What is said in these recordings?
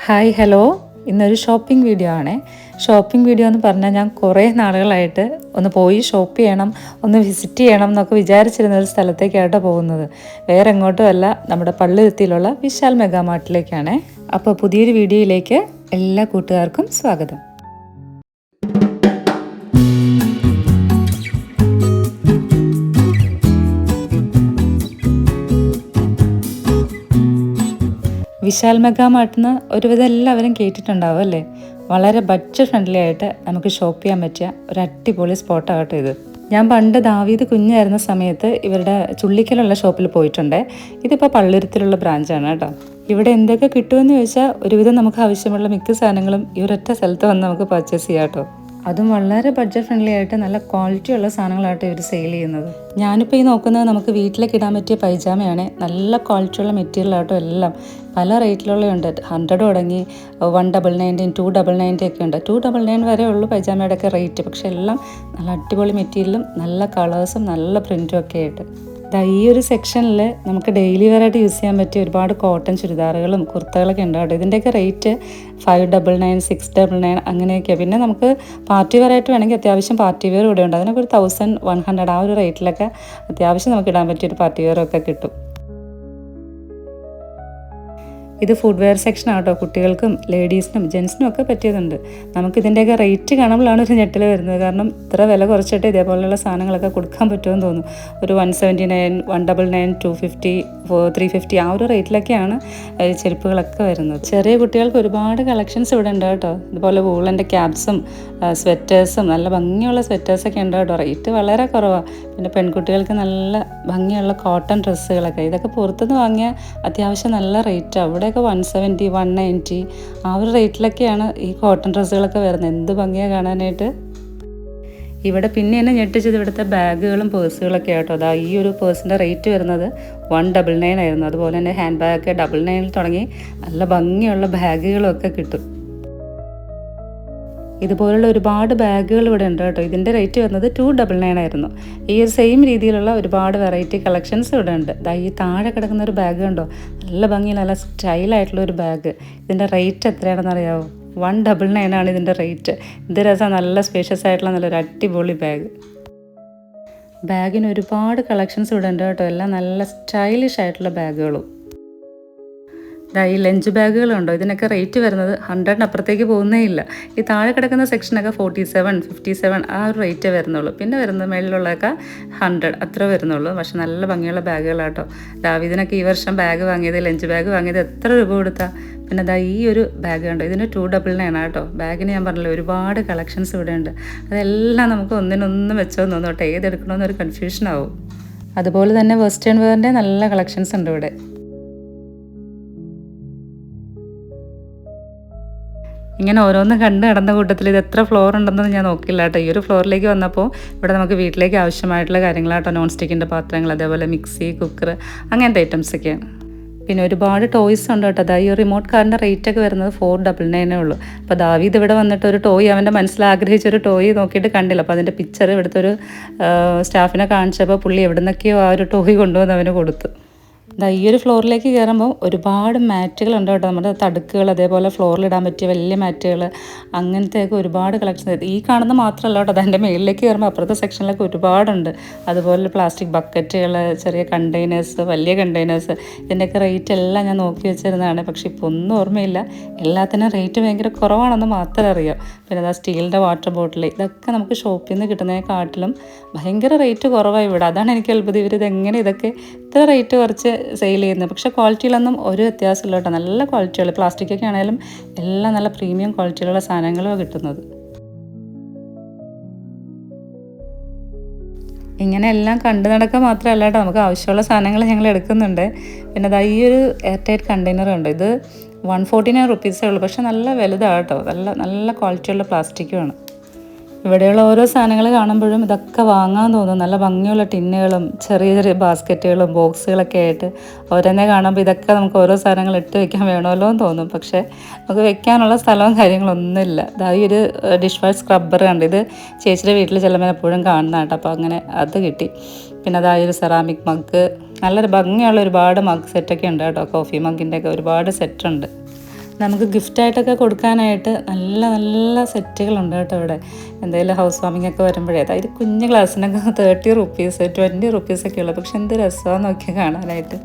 Hi hello. ഇന്നൊരു shopping video ആണേ. Shopping video എന്ന് പറഞ്ഞാൽ ഞാൻ കുറേ നാളുകളായിട്ട് ഒന്ന് പോയി ഷോപ്പ് ചെയ്യണം ഒന്ന് വിസിറ്റ് ചെയ്യണം എന്നൊക്കെ വിചാരിച്ചിരുന്ന ഒരു സ്ഥലത്തേക്കാട്ടോ പോകുന്നത്. വേറെ എങ്ങോട്ടും അല്ല നമ്മുടെ പള്ളുരുത്തിയിലുള്ള വിശാൽ മെഗാമാർട്ടിലേക്കാണേ. അപ്പോൾ പുതിയൊരു വീഡിയോയിലേക്ക് എല്ലാ കൂട്ടുകാർക്കും സ്വാഗതം. വിശാൽ മെഗാമാർട്ടിന്ന് ഒരുവിധം എല്ലാവരും കേട്ടിട്ടുണ്ടാവും അല്ലേ? വളരെ ബഡ്ജറ്റ് ഫ്രണ്ട്ലി ആയിട്ട് നമുക്ക് ഷോപ്പ് ചെയ്യാൻ പറ്റിയ ഒരു അടിപൊളി സ്പോട്ട് ആകട്ടെ ഇത്. ഞാൻ പണ്ട് ദാവീദ് കുഞ്ഞായിരുന്ന സമയത്ത് ഇവരുടെ ചുള്ളിക്കലുള്ള ഷോപ്പിൽ പോയിട്ടുണ്ട്. ഇതിപ്പോൾ പള്ളുരുത്തിലുള്ള ബ്രാഞ്ചാണ് കേട്ടോ. ഇവിടെ എന്തൊക്കെ കിട്ടുമെന്ന് ചോദിച്ചാൽ ഒരുവിധം നമുക്ക് ആവശ്യമുള്ള മിക്ക സാധനങ്ങളും ഈ ഒരൊറ്റ സ്ഥലത്ത് വന്ന് നമുക്ക് പർച്ചേസ് ചെയ്യാം കേട്ടോ. അതും വളരെ ബഡ്ജറ്റ് ഫ്രണ്ട്ലി ആയിട്ട് നല്ല ക്വാളിറ്റി ഉള്ള സാധനങ്ങളായിട്ട് ഇവർ സെയിൽ ചെയ്യുന്നത്. ഞാനിപ്പോൾ ഈ നോക്കുന്നത് നമുക്ക് വീട്ടിലേക്ക് ഇടാൻ പറ്റിയ പൈജാമയാണ്. നല്ല ക്വാളിറ്റിയുള്ള മെറ്റീരിയൽ എല്ലാം. പല റേറ്റിലുള്ളതുണ്ട് ഹൺഡ്രഡ് തുടങ്ങി one double nineteen two double ninety ഒക്കെ ഉണ്ട്. ടു ഡബിൾ നയൻ വരെ ഉള്ളൂ പൈജാമയുടെ ഒക്കെ റേറ്റ് പക്ഷേ എല്ലാം നല്ല അടിപൊളി മെറ്റീരിയലും നല്ല കളേഴ്സും നല്ല പ്രിന്റും ഒക്കെ ആയിട്ട്. ഈ ഒരു സെക്ഷനിൽ നമുക്ക് ഡെയിലി വെയറായിട്ട് യൂസ് ചെയ്യാൻ പറ്റിയ ഒരുപാട് കോട്ടൺ ചുരിദാറുകളും കുർത്തകളൊക്കെ ഉണ്ട് കേട്ടോ. ഇതിന്റെയൊക്കെ rate five double nine six double nine അങ്ങനെയൊക്കെയാണ് പിന്നെ നമുക്ക് പാർട്ടി വെയർ ആയിട്ട് വേണമെങ്കിൽ അത്യാവശ്യം പാർട്ടി വെയർ ഇവിടെ ഉണ്ട് അതിനൊക്കെ ഒരു തൗസൻഡ് വൺ ഹൺഡ്രഡ് ആ ഒരു റേറ്റിലൊക്കെ അത്യാവശ്യം നമുക്ക് ഇടാൻ പറ്റിയ ഒരു പാർട്ടി വെയറൊക്കെ കിട്ടും. ഇത് ഫുഡ് വെയർ സെക്ഷൻ ആട്ടോ. കുട്ടികൾക്കും ലേഡീസിനും ജെൻസിനും ഒക്കെ പറ്റിയതുണ്ട്. നമുക്ക് ഇതിന്റെയൊക്കെ റേറ്റ് കാണുമ്പോഴാണ് ഒരു ഞെട്ടൽ വരുന്നത്. കാരണം ഇത്ര വില കുറച്ചിട്ട് ഇതേപോലെയുള്ള സാധനങ്ങളൊക്കെ കൊടുക്കാൻ പറ്റുമെന്ന് തോന്നുന്നു. ഒരു one seventy nine one double nine two fifty three fifty ആ ഒരു റേറ്റിലൊക്കെയാണ് ചെരുപ്പുകളൊക്കെ വരുന്നത്. ചെറിയ കുട്ടികൾക്ക് ഒരുപാട് കളക്ഷൻസ് ഇവിടെ ഉണ്ട് കേട്ടോ. ഇതുപോലെ വൂളന്റെ ക്യാപ്സും സ്വെറ്റേഴ്സും നല്ല ഭംഗിയുള്ള സ്വെറ്റേഴ്സൊക്കെ ഉണ്ട് കേട്ടോ. റേറ്റ് വളരെ കുറവാണ് പിന്നെ പെൺകുട്ടികൾക്ക് നല്ല ഭംഗിയുള്ള കോട്ടൺ ഡ്രസ്സുകളൊക്കെ ഇതൊക്കെ പുറത്തുനിന്ന് വാങ്ങിയാൽ അത്യാവശ്യം നല്ല റേറ്റ് അവിടെയൊക്കെ വൺ സെവന്റി വൺ നയന്റി ആ ഒരു റേറ്റിലൊക്കെയാണ് ഈ കോട്ടൺ ഡ്രസ്സുകളൊക്കെ വരുന്നത്. എന്ത് ഭംഗിയാണ് കാണാനായിട്ട്? ഇവിടെ പിന്നെ എന്നെ ഞെട്ടിച്ചത് ഇവിടുത്തെ ബാഗുകളും പേഴ്സുകളൊക്കെ ആട്ടോ അതാ ഈ ഒരു പേഴ്സിന്റെ റേറ്റ് വരുന്നത് വൺ ഡബിൾ നയൻ ആയിരുന്നു. അതുപോലെ തന്നെ ഹാൻഡ് ബാഗൊക്കെ ഡബിൾ നയനിൽ തുടങ്ങി നല്ല ഭംഗിയുള്ള ബാഗുകളൊക്കെ കിട്ടും. ഇതുപോലുള്ള ഒരുപാട് ബാഗുകൾ ഇവിടെ ഉണ്ട് കേട്ടോ. ഇതിന്റെ റേറ്റ് വരുന്നത് ടു ഡബിൾ നയൻ ആയിരുന്നു. ഈ ഒരു സെയിം രീതിയിലുള്ള ഒരുപാട് വെറൈറ്റി കളക്ഷൻസ് ഇവിടെ ഉണ്ട്. ഈ താഴെ കിടക്കുന്ന ഒരു ബാഗ് കണ്ടോ? നല്ല ഭംഗി നല്ല സ്റ്റൈലായിട്ടുള്ള ഒരു ബാഗ് ഇതിന്റെ റേറ്റ് എത്രയാണെന്ന് അറിയാമോ വൺ ഡബിൾ നയൻ ആണ് ഇതിന്റെ റേറ്റ് ഇത് രസം നല്ല സ്പേഷ്യസ് ആയിട്ടുള്ള നല്ലൊരു അടിപൊളി ബാഗ് ബാഗിന് ഒരുപാട് കളക്ഷൻസ് ഇവിടെ ഉണ്ട് കേട്ടോ. എല്ലാം നല്ല സ്റ്റൈലിഷ് ആയിട്ടുള്ള ബാഗുകളും ഈ ലഞ്ച് ബാഗുകളുണ്ടോ? ഇതിനൊക്കെ റേറ്റ് വരുന്നത് ഹൺഡ്രഡിന് അപ്പുറത്തേക്ക് പോകുന്നേ ഇല്ല. ഈ താഴെ കിടക്കുന്ന സെക്ഷനൊക്കെ ഫോർട്ടി സെവൻ ഫിഫ്റ്റി സെവൻ ആ ഒരു റേറ്റേ വരുന്നുള്ളൂ. പിന്നെ വരുന്നത് മേളിലുള്ളതൊക്കെ ഹൺഡ്രഡ് അത്ര വരുന്നുള്ളൂ. പക്ഷെ നല്ല ഭംഗിയുള്ള ബാഗുകളാട്ടോ. ദാവിദിനൊക്കെ ഈ വർഷം ബാഗ് വാങ്ങിയത് ലഞ്ച് ബാഗ് വാങ്ങിയത് എത്ര രൂപ കൊടുത്താൽ പിന്നെ അതാ ഈ ഒരു ബാഗ് കണ്ടോ? ഇതിന് ടു ഡബിൾ നയൻ കേട്ടോ ബാഗിന് ഞാൻ പറഞ്ഞില്ല ഒരുപാട് കളക്ഷൻസ് ഇവിടെ ഉണ്ട്. അതെല്ലാം നമുക്ക് ഒന്നിനൊന്നും വെച്ചോ തോന്നോട്ടെ ഏതെടുക്കണമെന്നൊരു കൺഫ്യൂഷൻ ആവും. അതുപോലെ തന്നെ വെസ്റ്റേൺ വെയറിന്റെ നല്ല കളക്ഷൻസ് ഉണ്ട് ഇവിടെ. ഇങ്ങനെ ഓരോന്ന് കണ്ട് നടന്ന കൂട്ടത്തിൽ ഇത് എത്ര ഫ്ലോർ ഉണ്ടെന്ന് ഞാൻ നോക്കില്ല കേട്ടോ. ഈ ഒരു ഫ്ലോറിലേക്ക് വന്നപ്പോൾ ഇവിടെ നമുക്ക് വീട്ടിലേക്ക് ആവശ്യമായിട്ടുള്ള കാര്യങ്ങളാട്ടോ നോൺ സ്റ്റിക്കിന്റെ പാത്രങ്ങൾ അതേപോലെ മിക്സി കുക്കർ അങ്ങനത്തെ ഐറ്റംസൊക്കെയാണ് പിന്നെ ഒരുപാട് ടോയ്സ് ഉണ്ട് കേട്ടോ. അതായത് ഈ റിമോട്ട് കാറിന്റെ റേറ്റ് ഒക്കെ വരുന്നത് ഫോർ ഡബിൾ നയനേ ഉള്ളൂ. അപ്പോൾ ദാവീദ് ഇവിടെ വന്നിട്ട് ഒരു ടോയ് അവന്റെ മനസ്സിൽ ആഗ്രഹിച്ച ഒരു ടോയ് നോക്കിയിട്ട് കണ്ടില്ല. അപ്പോൾ അതിന്റെ പിക്ചർ ഇവിടുത്തെ ഒരു സ്റ്റാഫിനെ കാണിച്ചപ്പോൾ പുള്ളി എവിടെ നിന്നൊക്കെയോ ആ ഒരു ടോയ് കൊണ്ടുവന്ന് അവന് കൊടുത്തു. ഈ ഒരു ഫ്ലോറിലേക്ക് കയറുമ്പോൾ ഒരുപാട് മാറ്റുകൾ ഉണ്ട് കേട്ടോ. നമ്മുടെ തടുക്കുകൾ അതേപോലെ ഫ്ലോറിൽ ഇടാൻ പറ്റിയ വലിയ മാറ്റുകൾ അങ്ങനത്തെയൊക്കെ ഒരുപാട് കളക്ഷൻ ഈ കാണുന്ന മാത്രമല്ല കേട്ടോ അതിന്റെ മേളിലേക്ക് കയറുമ്പോൾ അപ്പുറത്തെ സെക്ഷനിലൊക്കെ ഒരുപാടുണ്ട്. അതുപോലെ പ്ലാസ്റ്റിക് ബക്കറ്റുകൾ ചെറിയ കണ്ടെയ്നേഴ്സ് വലിയ കണ്ടെയ്നേഴ്സ് ഇതിന്റെയൊക്കെ റേറ്റ് എല്ലാം ഞാൻ നോക്കി വെച്ചിരുന്നതാണ്. പക്ഷേ ഇപ്പോൾ ഒന്നും ഓർമ്മയില്ല. എല്ലാത്തിനും റേറ്റ് ഭയങ്കര കുറവാണെന്ന് മാത്രമേ അറിയാം. പിന്നെ അതാ സ്റ്റീലിന്റെ വാട്ടർ ബോട്ടിൽ ഇതൊക്കെ നമുക്ക് ഷോപ്പിൽ നിന്ന് കിട്ടുന്നതിനെക്കാട്ടിലും ഭയങ്കര റേറ്റ് കുറവായി ഇവിടെ. അതാണ് എനിക്ക് അത്ഭുതം ഇവരിത് ഇതൊക്കെ ഇത്ര റേറ്റ് കുറച്ച് സെയിൽ ചെയ്യുന്നത്. പക്ഷേ ക്വാളിറ്റിയിലൊന്നും ഒരു വ്യത്യാസമില്ല കേട്ടോ. നല്ല ക്വാളിറ്റികൾ പ്ലാസ്റ്റിക്കൊക്കെ ആണെങ്കിലും എല്ലാം നല്ല പ്രീമിയം ക്വാളിറ്റിയിലുള്ള സാധനങ്ങളും കിട്ടുന്നത്. ഇങ്ങനെ എല്ലാം കണ്ടു നടക്കുക മാത്രമല്ല കേട്ടോ. നമുക്ക് ആവശ്യമുള്ള സാധനങ്ങൾ ഞങ്ങൾ എടുക്കുന്നുണ്ട്. പിന്നെ അതാ ഈ ഒരു എയർ ടൈറ്റ് കണ്ടെയ്നർ ഉണ്ട്. ഇത് വൺ ഫോർട്ടി നയൻ റുപ്പീസേ ഉള്ളൂ. പക്ഷെ നല്ല വലുതാണ് കേട്ടോ. നല്ല നല്ല ക്വാളിറ്റിയുള്ള പ്ലാസ്റ്റിക്കുമാണ് ഇവിടെയുള്ള ഓരോ സാധനങ്ങൾ കാണുമ്പോഴും ഇതൊക്കെ വാങ്ങാൻ തോന്നും. നല്ല ഭംഗിയുള്ള ടിന്നുകളും ചെറിയ ചെറിയ ബാസ്ക്കറ്റുകളും ബോക്സുകളൊക്കെ ആയിട്ട് ഓരോന്നെ കാണുമ്പോൾ ഇതൊക്കെ നമുക്ക് ഓരോ സാധനങ്ങൾ ഇട്ട് വെക്കാൻ വേണമല്ലോ എന്ന് തോന്നും. പക്ഷേ നമുക്ക് വെക്കാനുള്ള സ്ഥലവും കാര്യങ്ങളൊന്നുമില്ല. ഇതാ ഈ ഒരു ഡിഷ് വാഷ് സ്ക്രബ്ബർ കണ്ട് ഇത് ചേച്ചിയുടെ വീട്ടിൽ ചിലപ്പോൾ എപ്പോഴും കാണുന്ന കേട്ടോ. അപ്പോൾ അങ്ങനെ അത് കിട്ടി. പിന്നെ അതാ ഒരു സെറാമിക് മഗ് നല്ലൊരു ഭംഗിയുള്ള ഒരുപാട് മഗ് സെറ്റൊക്കെ ഉണ്ട് കേട്ടോ. കോഫി മഗിന്റെ ഒക്കെ ഒരുപാട് സെറ്റുണ്ട് നമുക്ക് ഗിഫ്റ്റായിട്ടൊക്കെ കൊടുക്കാനായിട്ട് നല്ല നല്ല സെറ്റുകളുണ്ട് കേട്ടോ ഇവിടെ. എന്തെങ്കിലും ഹൗസ് വാമിംഗ് ഒക്കെ വരുമ്പോഴേ അതായത് കുഞ്ഞ് ക്ലാസ്സിനൊക്കെ തേർട്ടി റുപ്പീസ് ട്വന്റി റുപ്പീസൊക്കെ ഉള്ളു. പക്ഷെ എന്ത് രസമാണെന്ന് നോക്കിയാൽ കാണാനായിട്ട്.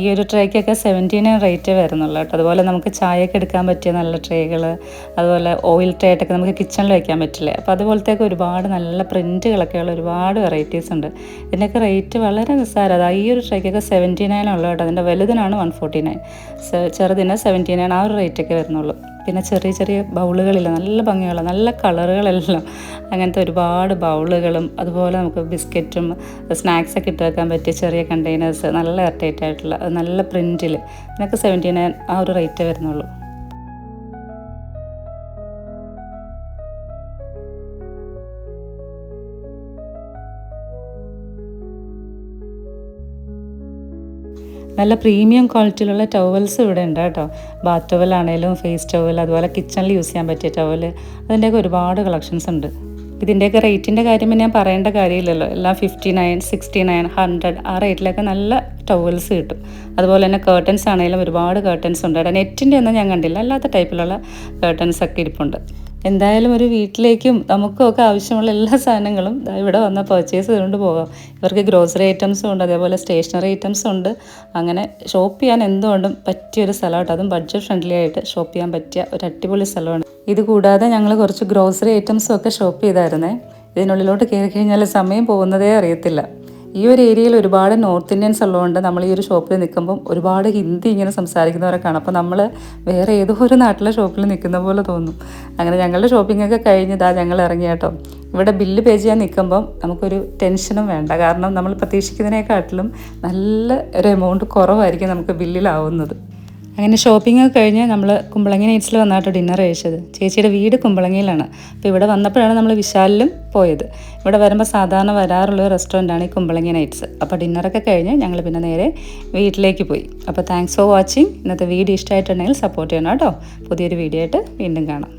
ഈ ഒരു ട്രേക്കൊക്കെ സെവന്റി നയൻ റേറ്റ് വരുന്നുള്ളൂ കേട്ടോ. അതുപോലെ നമുക്ക് ചായയൊക്കെ എടുക്കാൻ പറ്റിയ നല്ല ട്രേകൾ അതുപോലെ ഓയിൽ ട്രേ ആയിട്ടൊക്കെ നമുക്ക് കിച്ചണിൽ വയ്ക്കാൻ പറ്റില്ലേ? അപ്പോൾ അതുപോലത്തെയൊക്കെ ഒരുപാട് നല്ല പ്രിന്റുകളൊക്കെ ഉള്ള ഒരുപാട് വെറൈറ്റീസ് ഉണ്ട്. ഇതിന്റെയൊക്കെ റേറ്റ് വളരെ നിസ്സാരം. അതാ ഈ ഒരു ട്രേക്കൊക്കെ സെവന്റി നയൻ ഉള്ളൂ കേട്ടോ. അതിന്റെ വലുതിനാണ് വൺ ഫോർട്ടി നയൻ ചെറുതിന് സെവന്റി നയൻ ആ ഒരു റേറ്റൊക്കെ വരുന്നുള്ളൂ. പിന്നെ ചെറിയ ചെറിയ ബൗളുകളില്ല നല്ല ഭംഗിയുള്ള നല്ല കളറുകളെല്ലാം. അങ്ങനത്തെ ഒരുപാട് ബൗളുകളും അതുപോലെ നമുക്ക് ബിസ്ക്കറ്റും സ്നാക്സൊക്കെ ഇട്ട് വെക്കാൻ പറ്റിയ ചെറിയ കണ്ടെയ്നേഴ്സ് നല്ല എയർടൈറ്റ് ആയിട്ടുള്ള നല്ല പ്രിന്റിൽ ഇതിനൊക്കെ സെവന്റി നയൻ ആ ഒരു റേറ്റേ വരുന്നുള്ളൂ. നല്ല പ്രീമിയം ക്വാളിറ്റിയിലുള്ള ടവൽസ് ഇവിടെ ഉണ്ട് കേട്ടോ. ബാത്ത് ടവൽ ആണേലും ഫേസ് ടവൽ അതുപോലെ കിച്ചണിൽ യൂസ് ചെയ്യാൻ പറ്റിയ ടവൽ അതിന്റെയൊക്കെ ഒരുപാട് കളക്ഷൻസ് ഉണ്ട്. ഇതിന്റെയൊക്കെ റേറ്റിന്റെ കാര്യം ഞാൻ പറയേണ്ട കാര്യമില്ലല്ലോ. എല്ലാം fifty nine sixty nine hundred ആ റേറ്റിലൊക്കെ നല്ല ടവൽസ് കിട്ടും. അതുപോലെ തന്നെ കേർട്ടൻസ് ആണെങ്കിലും ഒരുപാട് കേർട്ടൻസ് ഉണ്ട്. നെറ്റിന്റെ ഒന്നും ഞാൻ കണ്ടില്ല. അല്ലാത്ത ടൈപ്പിലുള്ള കേർട്ടൻസ് ഒക്കെ ഇരിപ്പുണ്ട്. എന്തായാലും ഒരു വീട്ടിലേക്കും നമുക്കും ഒക്കെ ആവശ്യമുള്ള എല്ലാ സാധനങ്ങളും ഇവിടെ വന്ന് പർച്ചേസ് ചെയ്തുകൊണ്ട് പോകാം. ഇവർക്ക് ഗ്രോസറി ഐറ്റംസും ഉണ്ട് അതേപോലെ സ്റ്റേഷനറി ഐറ്റംസും ഉണ്ട്. അങ്ങനെ ഷോപ്പ് ചെയ്യാൻ എന്തുകൊണ്ടും പറ്റിയൊരു സ്ഥലമായിട്ട് അതും ബഡ്ജറ്റ് ഫ്രണ്ട്ലി ആയിട്ട് ഷോപ്പ് ചെയ്യാൻ പറ്റിയ ഒരു അടിപൊളി സ്ഥലമാണ്. ഇത് കൂടാതെ ഞങ്ങൾ കുറച്ച് ഗ്രോസറി ഐറ്റംസും ഒക്കെ ഷോപ്പ് ചെയ്തായിരുന്നേ. ഇതിനുള്ളിലോട്ട് കയറി കഴിഞ്ഞാൽ സമയം പോകുന്നതേ അറിയത്തില്ല. ഈ ഒരു ഏരിയയിൽ ഒരുപാട് നോർത്ത് ഇന്ത്യൻസ് ഉള്ളതുകൊണ്ട് നമ്മൾ ഈ ഒരു ഷോപ്പിൽ നിൽക്കുമ്പം ഒരുപാട് ഹിന്ദി ഇങ്ങനെ സംസാരിക്കുന്നവരെ കാണാം. അപ്പോൾ നമ്മൾ വേറെ ഏതോ ഒരു നാട്ടിലെ ഷോപ്പിൽ നിൽക്കുന്ന പോലെ തോന്നും. അങ്ങനെ ഞങ്ങളുടെ ഷോപ്പിംഗ് ഒക്കെ കഴിഞ്ഞതാ ഞങ്ങൾ ഇറങ്ങി കേട്ടോ. ഇവിടെ ബില്ല് പേ ചെയ്യാൻ നിൽക്കുമ്പം നമുക്കൊരു ടെൻഷനും വേണ്ട. കാരണം നമ്മൾ പ്രതീക്ഷിക്കുന്നതിനേക്കാട്ടിലും നല്ല ഒരു എമൗണ്ട് കുറവായിരിക്കും നമുക്ക് ബില്ലിലാവുന്നത്. അങ്ങനെ ഷോപ്പിംഗ് ഒക്കെ കഴിഞ്ഞ് നമ്മൾ കുമ്പളങ്ങി നൈറ്റ്സിൽ വന്നിട്ട് ഡിന്നർ കഴിച്ചത്. ചേച്ചിയുടെ വീട് കുമ്പളങ്ങിയിലാണ്. അപ്പോൾ ഇവിടെ വന്നപ്പോഴാണ് നമ്മൾ വിശാലിലും പോയത്. ഇവിടെ വരുമ്പോൾ സാധാരണ വരാറുള്ള റെസ്റ്റോറന്റാണ് ഈ കുമ്പളങ്ങി നൈറ്റ്സ് അപ്പോൾ ഡിന്നറൊക്കെ കഴിഞ്ഞ് ഞങ്ങൾ പിന്നെ നേരെ വീട്ടിലേക്ക് പോയി. അപ്പോൾ താങ്ക്സ് ഫോർ വാച്ചിങ് ഇന്നത്തെ വീഡിയോ ഇഷ്ടമായിട്ടുണ്ടെങ്കിൽ സപ്പോർട്ട് ചെയ്യണം കേട്ടോ. പുതിയൊരു വീഡിയോ ആയിട്ട് വീണ്ടും കാണാം.